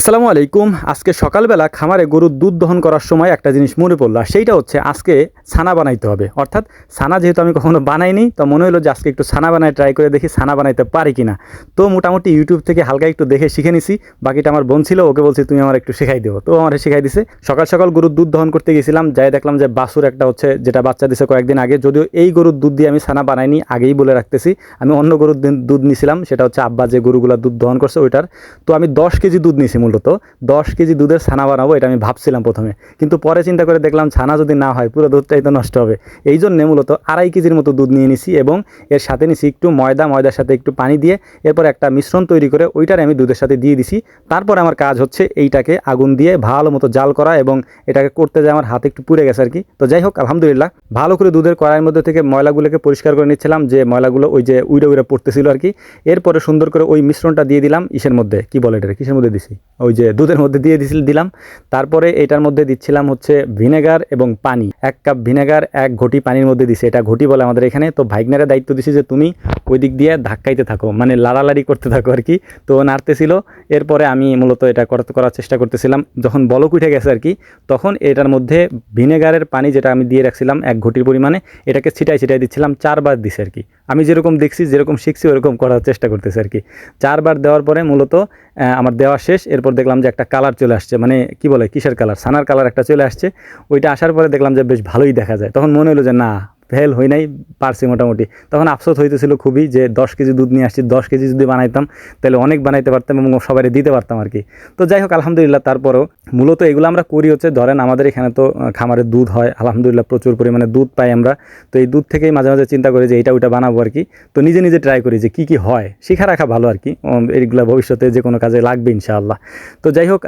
আসসালামু আলাইকুম। আজকে সকালবেলা খামারে গরুর দুধ দহন করার সময় একটা জিনিস মনে পড়ল সেইটা হচ্ছে আজকে ছানা বানাইতে হবে। অর্থাৎ ছানা যেহেতু আমি কখনো বানাইনি, তো মনে হলো যে আজকে একটু ছানা বানাই ট্রাই করে দেখি ছানা বানাইতে পারি কিনা। তো মোটামুটি ইউটিউব থেকে হালকা একটু দেখে শিখে নিছি। বাকিটা আমার বোন ছিল, ওকে বলছি তুমি আমার একটু শেখাই দিও। তো আমার শেখাই দিছে। সকাল সকাল গরুর দুধ দহন করতে গেছিলাম, যাই দেখলাম যে বাসুর একটা হচ্ছে, যেটা বাচ্চা দিছে কয়েকদিন আগে। যদিও এই গরুর দুধ দিয়ে আমি ছানা বানাইনি, আগেই বলে রাখতেছি। আমি অন্য গরুর দুধ নিছিলাম, সেটা হচ্ছে আব্বা যে গরুগুলা দুধ দহন করছে ওইটার। তো আমি দশ কেজি দুধ নিছি মূলত দশ কেজি দুধের ছানা বানাবো, এটা আমি ভাবছিলাম প্রথমে। কিন্তু পরে চিন্তা করে দেখলাম ছানা যদি না হয়, পুরো দুধটাই তো নষ্ট হবে। এই জন্যে মূলত আড়াই কেজির মতো দুধ নিয়ে নিছি এবং এর সাথে নিছি একটু ময়দা, ময়দার সাথে একটু পানি দিয়ে এরপর একটা মিশ্রণ তৈরি করে ওইটারে আমি দুধের সাথে দিয়ে দিছি। তারপর আমার কাজ হচ্ছে এইটাকে আগুন দিয়ে ভালো মতো জাল করা এবং এটাকে করতে যায় আমার হাতে একটু পুড়ে গেছে আর কি। তো যাই হোক, আলহামদুলিল্লাহ, ভালো করে দুধের কড়াইয়ের মধ্যে থেকে ময়লাগুলোকে পরিষ্কার করে নিচ্ছিলাম যে ময়লাগুলো ওই যে উইড়ে উইড়ে পড়তেছিল আর কি। এরপরে সুন্দর করে ওই মিশ্রণটা দিয়ে দিলাম ইসের মধ্যে। কি বলে এটা কিসের মধ্যে দিছি? ওই যে দুধের মধ্যে দিয়ে দিছিল, দিলাম। তারপরে এটার মধ্যে দিচ্ছিলাম হচ্ছে ভিনেগার এবং পানি। এক কাপ ভিনেগার, এক ঘটি পানির মধ্যে দিছে। এটা ঘটি বলে আমাদের এখানে। তো ভাইগনারে দায়িত্ব দিছি যে তুমি ওই দিক দিয়ে ধাক্কাইতে থাকো মানে লাড়ালাড়ি করতে থাকো আর কি। তো নাড়তেছিল, এরপরে আমি মূলত এটা করার চেষ্টা করতেছিলাম। যখন বলক উঠে গেছে আর কি, তখন এটার মধ্যে ভিনেগারের পানি যেটা আমি দিয়ে রাখছিলাম এক ঘটির পরিমাণে, এটাকে ছিটাই ছিটাই দিচ্ছিলাম, চারবার দিছে আর কি। আমি যেরকম দেখছি, যেরকম শিখছি, ওরকম করার চেষ্টা করতেছি আর কি। চারবার দেওয়ার পরে মূলত আমার দেওয়া শেষ, এরপর দেখলাম যে একটা কালার চলে আসছে মানে কি বলে, কিসের কালার? সানার কালার একটা চলে আসছে। ওইটা আসার পরে দেখলাম যে বেশ ভালোই দেখা যায়। তখন মনে হলো যে না ফেল হই নাই, পারছি মোটামুটি। তখন আফসোস হইতেছিল খুবই যে দশ কেজি দুধ নিয়ে আসছি, দশ কেজি যদি বানাইতাম, তাহলে অনেক বানাইতে পারতাম এবং সবাই দিতে পারতাম আর কি। তো যাই হোক, আলহামদুলিল্লাহ তারপরেও মূলত এগুলো আমরা করি হচ্ছে, ধরেন আমাদের এখানে তো খামারে দুধ হয়, আলহামদুলিল্লাহ প্রচুর পরিমাণে দুধ পাই আমরা। তো এই দুধ থেকেই মাঝে মাঝে চিন্তা করি যে এইটা ওইটা বানাবো আর কি। তো নিজে নিজে ট্রাই করি যে কী কী হয়, শিখা রাখা ভালো আর কি। এইগুলা ভবিষ্যতে যে কোনো কাজে লাগবে ইনশাআল্লাহ। তো যাই হোক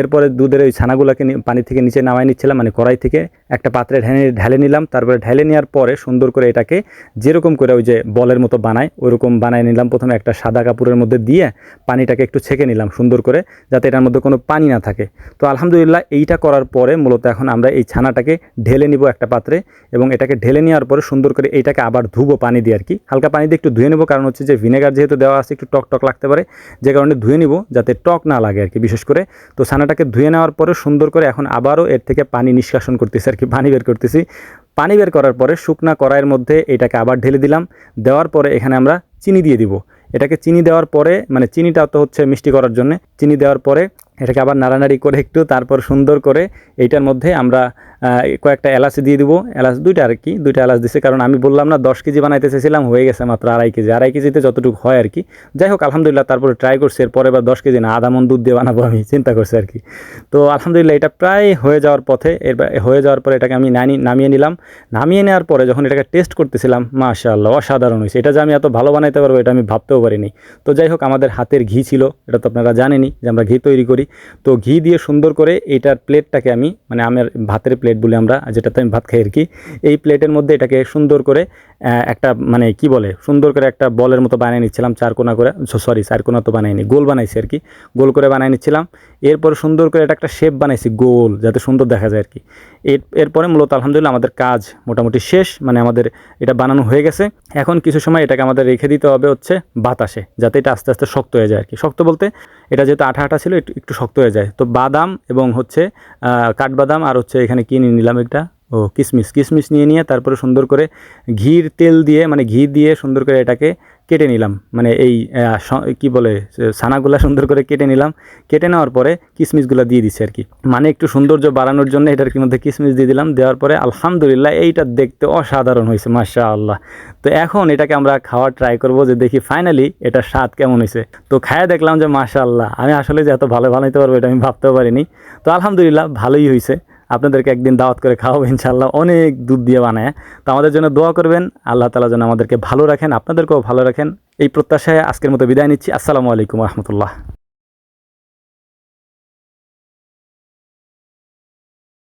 এরপরে দুধের ওই ছানাগুলোকে পানি থেকে নিচে নামাই নিচ্ছিলাম মানে কড়াই থেকে একটা পাত্রে ঢেলে ঢেলে নিলাম। তারপরে ঢেলে নেওয়ার পরে সুন্দর করে এটাকে যেরকম করে ওই যে বলের মতো বানায় ওইরকম বানায় নিলাম। প্রথমে একটা সাদা কাপড়ের মধ্যে দিয়ে পানিটাকে একটু ছেঁকে নিলাম সুন্দর করে, যাতে এটার মধ্যে কোনো পানি না থাকে। তো আলহামদুলিল্লাহ এইটা করার পরে মূলত এখন আমরা এই ছানাটাকে ঢেলে নিব একটা পাত্রে এবং এটাকে ঢেলে নেওয়ার পরে সুন্দর করে এইটাকে আবার ধুবো পানি দিয়ে আর কি হালকা পানি দিয়ে একটু ধুয়ে নেব, কারণ হচ্ছে যে ভিনেগার যেহেতু দেওয়া আছে, একটু টক টক লাগতে পারে, যে কারণে ধুয়ে নিব যাতে টক না লাগে আর কি বিশেষ করে। তো ছানাটাকে ধুয়ে নেওয়ার পরে সুন্দর করে এখন আবারও এর থেকে পানি নিষ্কাশন করতেছি আর কি পানি বের করতেছি। পানি বের করার পরে শুকনা কড়াইয়ের মধ্যে এটাকে আবার ঢেলে দিলাম। দেওয়ার পরে এখানে আমরা চিনি দিয়ে দিব। এটাকে চিনি দেওয়ার পরে মানে চিনিটা তো হচ্ছে মিষ্টি করার জন্য, চিনি দেওয়ার পরে এটাকে আবার নাড়ানাড়ি করে একটু, তারপর সুন্দর করে এইটার মধ্যে আমরা কয়েকটা এলাচ দিয়ে দিব। এলাচ দুইটা আর কি, দুইটা এলাচ দিছে। কারণ আমি বললাম না, দশ কেজি বানাইতে চেয়েছিলাম হয়ে গেছে মাত্র আড়াই কেজি। আড়াই কেজিতে যতটুকু হয় আর কি। যাই হোক, আলহামদুলিল্লাহ তারপরে ট্রাই করছি। এরপরে এবার দশ কেজি না আধা মন, দুধ দিয়ে বানাবো আমি, চিন্তা করছি আর কি। তো আলহামদুলিল্লাহ এটা প্রায় হয়ে যাওয়ার পথে, এরপর হয়ে যাওয়ার পরে এটাকে আমি নানি, নামিয়ে নিলাম। নামিয়ে নেওয়ার পরে যখন এটাকে টেস্ট করতেছিলাম, মাশাআল্লাহ, অসাধারণ হয়েছে। এটা যে আমি এত ভালো বানাইতে পারব, এটা আমি ভাবতেও পারিনি। তো যাই হোক, আমাদের হাতের ঘি ছিল, এটা তো আপনারা জানেনই যে আমরা ঘি তৈরি করি। তো ঘি দিয়ে সুন্দর করে এইটার প্লেটটাকে আমি মানে আমার ভাতের প্লেট বলি আমরা যেটাতে আমি ভাত খাই আর কি এই প্লেটের মধ্যে এটাকে সুন্দর করে একটা মানে কি বলে, সুন্দর করে একটা বলের মতো বানিয়ে নিচ্ছিলাম চারকোনা করে সরি চারকোনা তো বানাইনি, গোল বানাইছি আর কি। গোল করে বানিয়ে নিচ্ছিলাম। এরপর সুন্দর করে এটা একটা শেপ বানাইছি, গোল, যাতে সুন্দর দেখা যায় আর কি। এর, এরপরে মূলত আলহামদুলিল্লাহ আমাদের কাজ মোটামুটি শেষ মানে আমাদের এটা বানানো হয়ে গেছে। এখন কিছু সময় এটাকে আমাদের রেখে দিতে হবে হচ্ছে বাতাসে, যাতে এটা আস্তে আস্তে শক্ত হয়ে যায় আর কি। শক্ত বলতে এটা যেহেতু আঠা আঠা ছিল, একটু একটু শক্ত হয়ে যায়। তো বাদাম এবং হচ্ছে কাঠবাদাম আর হচ্ছে এখানে কিনে নিলাম একটা ও কিশমিশ কিশমিশ নিয়ে নিয়ে তারপরে সুন্দর করে ঘির তেল দিয়ে মানে ঘি দিয়ে সুন্দর করে এটাকে কেটে নিলাম। মানে এই কি বলে, ছানাগুলা সুন্দর করে কেটে নিলাম। কেটে নেওয়ার পরে কিশমিশগুলো দিয়ে দিচ্ছি আর কি। মানে একটু সৌন্দর্য বাড়ানোর জন্য এটার কি মধ্যে কিশমিশ দিয়ে দিলাম। দেওয়ার পরে আলহামদুলিল্লাহ এইটা দেখতে অসাধারণ হয়েছে মাশা আল্লাহ তো এখন এটাকে আমরা খাওয়ার ট্রাই করব যে দেখি ফাইনালি এটার স্বাদ কেমন হয়েছে। তো খায়া দেখলাম যে মাশা আল্লাহ আমি আসলে যে এত ভালো ভালো বানাইতে পারব এটা আমি ভাবতেও পারিনি। তো আলহামদুলিল্লাহ ভালোই হয়েছে। আপনাদেরকে একদিন দাওয়াত করে খাওয়াবো ইনশাল্লাহ অনেক দুধ দিয়ে বানায়। তো আমাদের জন্য দোয়া করবেন। আল্লাহ তালা যেন আমাদেরকে ভালো রাখেন, আপনাদেরকেও ভালো রাখেন। এই প্রত্যাশায় আজকের মতো বিদায় নিচ্ছি। আসসালামু আলাইকুম রহমতুল্লাহ।